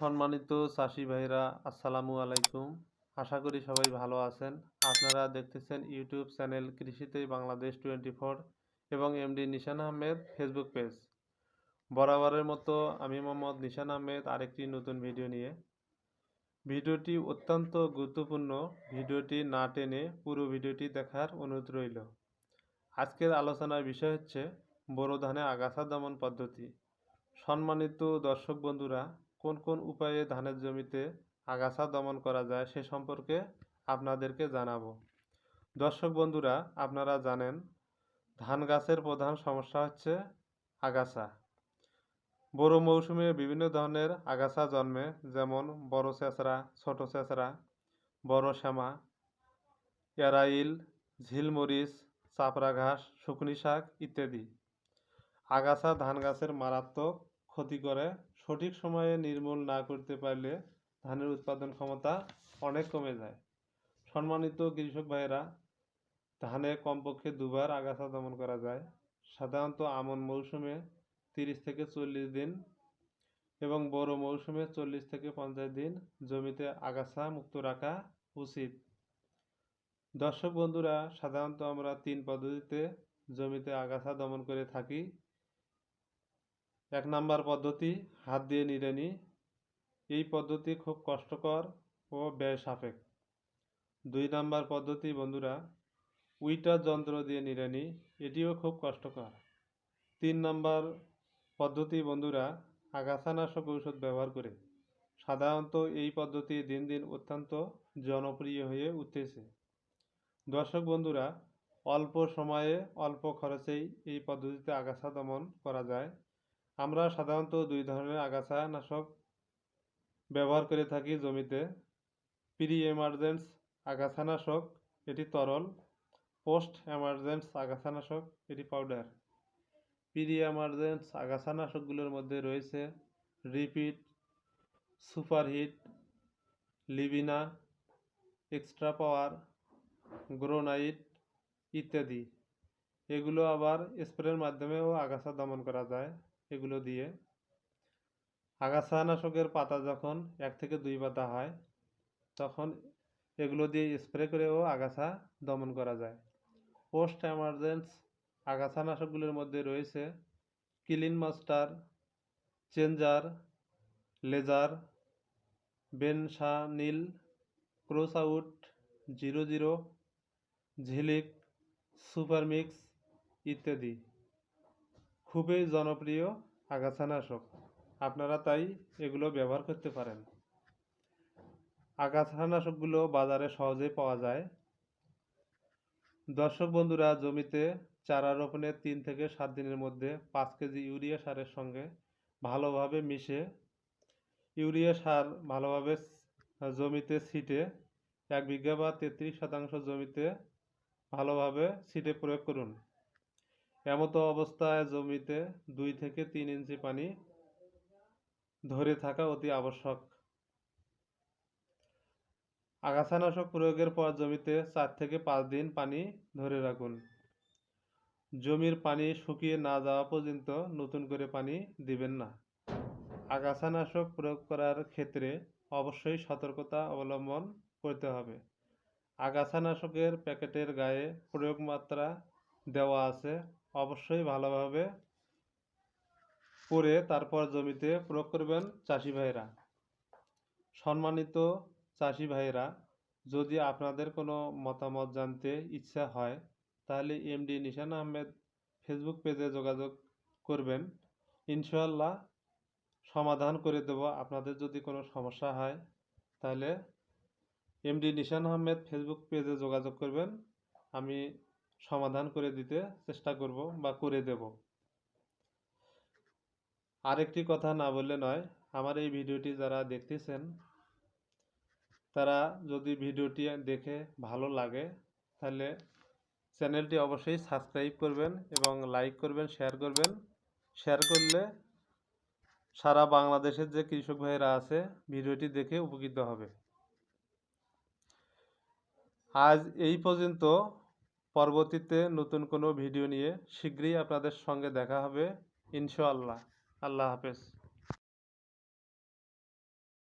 সম্মানিত চাষি ভাইরা আসসালামু আলাইকুম। আশা করি সবাই ভালো আছেন। আপনারা দেখতেছেন ইউটিউব চ্যানেল কৃষিতে বাংলাদেশ টোয়েন্টি ফোর এবং MD Nishan Ahmed Facebook page. বরাবরের মতো আমি মোহাম্মদ নিশান আহমেদ, আরেকটি নতুন ভিডিও নিয়ে। ভিডিওটি অত্যন্ত গুরুত্বপূর্ণ। ভিডিওটি না টেনে পুরো ভিডিওটি দেখার অনুরোধ রইল। আজকের আলোচনার বিষয় হচ্ছে, বোরো ধানে আগাছা দমন পদ্ধতি। সম্মানিত দর্শক বন্ধুরা কোন কোন উপায়ে ধানের জমিতে আগাছা দমন করা যায় সে সম্পর্কে আপনাদেরকে জানাব। দর্শক বন্ধুরা, আপনারা জানেন, ধান গাছের প্রধান সমস্যা হচ্ছে আগাছা। বড় মৌসুমে বিভিন্ন ধরনের আগাছা জন্মে, যেমন বড় চেঁচড়া ছোট চেঁচড়া বড় শ্যামা, এরাইল, ঝিলমরিচ চাপড়া ঘাস শুকনি শাক ইত্যাদি। আগাছা ধান গাছের মারাত্মক ক্ষতি করে সঠিক সময়ে নির্মূল না করতে পারলে ধানের উৎপাদন ক্ষমতা অনেক কমে যায়। সম্মানিত কৃষক ভাইয়েরা, ধানে কমপক্ষে দুবার আগাছা দমন করা যায়, সাধারণত আমন মৌসুমে তিরিশ থেকে চল্লিশ দিন এবং বড় মৌসুমে চল্লিশ থেকে পঞ্চাশ দিন জমিতে আগাছা মুক্ত রাখা উচিত। দর্শক বন্ধুরা, সাধারণত আমরা তিন পদ্ধতিতে জমিতে আগাছা দমন করে থাকি। এক নাম্বার পদ্ধতি, হাত দিয়ে নিড়ানি এই পদ্ধতি খুব কষ্টকর ও ব্যয় সাপেক্ষ। দুই নাম্বার পদ্ধতি, বন্ধুরা, উইটার যন্ত্র দিয়ে নিড়ানি এটিও খুব কষ্টকর। তিন নাম্বার পদ্ধতি, বন্ধুরা, আগাছানাশক ঔষধ ব্যবহার করে। সাধারণত এই পদ্ধতি দিন দিন অত্যন্ত জনপ্রিয় হয়ে উঠতেছে দর্শক, বন্ধুরা, অল্প সময়ে অল্প খরচেই এই পদ্ধতিতে আগাছা দমন করা যায়। আমরা সাধারণত দুই ধরনের আগাছা নাশক ব্যবহার করে থাকি জমিতে। প্রি এমার্জেন্স আগাছানাশক, এটি তরল। পোস্ট এমার্জেন্স আগাছানাশক, এটি পাউডার প্রি এমার্জেন্স আগাছানাশকগুলোর মধ্যে রয়েছে রিপিট সুপারহিট লিবিনা এক্সট্রা পাওয়ার গ্রোনাইট ইত্যাদি। এগুলো আবার স্প্রের মাধ্যমেও আগাছা দমন করা যায়। এগুলো দিয়ে। আগাছানাশকের পাতা যখন এক থেকে দুই পাতা হয়, তখন এগুলো দিয়ে স্প্রে করেও আগাছা দমন করা যায়। পোস্ট এমার্জেন্স আগাছানাশকগুলোর মধ্যে রয়েছে ক্লিন মাস্টার, চেঞ্জার, লেজার বেনসানিল ক্রোস আউট জিরো জিরো, ঝিলিক, সুপারমিক্স ইত্যাদি। খুবই জনপ্রিয় আগাছানাশক আপনারা তাই এগুলো ব্যবহার করতে পারেন। আগাছানাশকগুলো বাজারে সহজেই পাওয়া যায়। দর্শক বন্ধুরা, জমিতে চারা রোপণের তিন থেকে সাত দিনের মধ্যে পাঁচ কেজি ইউরিয়া সারের সঙ্গে ভালোভাবে মিশে ইউরিয়া সার ভালোভাবে জমিতে ছিটে এক বিঘা বা তেত্রিশ শতাংশ জমিতে ভালোভাবে ছিটে প্রয়োগ করুন। এমতো অবস্থায় জমিতে দুই থেকে তিন ইঞ্চি পানি ধরে থাকা অতি আবশ্যক। আগাছানাশক প্রয়োগের পর জমিতে চার থেকে পাঁচ দিন পানি ধরে রাখুন। জমির পানি শুকিয়ে না যাওয়া পর্যন্ত নতুন করে পানি দিবেন না। আগাছানাশক প্রয়োগ করার ক্ষেত্রে অবশ্যই সতর্কতা অবলম্বন করতে হবে। আগাছানাশকের প্যাকেটের গায়ে প্রয়োগ মাত্রা দেওয়া আছে। অবশ্যই ভালোভাবে পরে তারপর জমিতে প্রয়োগ করবেন চাষি ভাইরা সম্মানিত চাষি ভাইরা যদি আপনাদের কোনো মতামত জানতে ইচ্ছা হয়, তাহলে এমডি নিশান আহমেদ ফেসবুক পেজে যোগাযোগ করবেন। ইনশাল্লাহ সমাধান করে দেব। আপনাদের যদি কোনো সমস্যা হয়, তাহলে এমডি নিশান আহমেদ ফেসবুক পেজে যোগাযোগ করবেন। আমি সমাধান করে দিতে চেষ্টা করব বা করে দেব। আরেকটি কথা না বললে নয়, আমার এই ভিডিওটি যারা দেখতেছেন, তারা যদি ভিডিওটি দেখে ভালো লাগে, তাহলে চ্যানেলটি অবশ্যই সাবস্ক্রাইব করবেন এবং লাইক করবেন, শেয়ার করবেন। শেয়ার করলে সারা বাংলাদেশের যে কৃষক ভাইয়েরা আছে, ভিডিওটি দেখে উপকৃত হবে। আজ এই পর্যন্ত পরবর্তীতে নতুন কোনো ভিডিও নিয়ে শীঘ্রই আপনাদের সঙ্গে দেখা হবে। ইনশাআল্লাহ। আল্লাহ হাফেজ।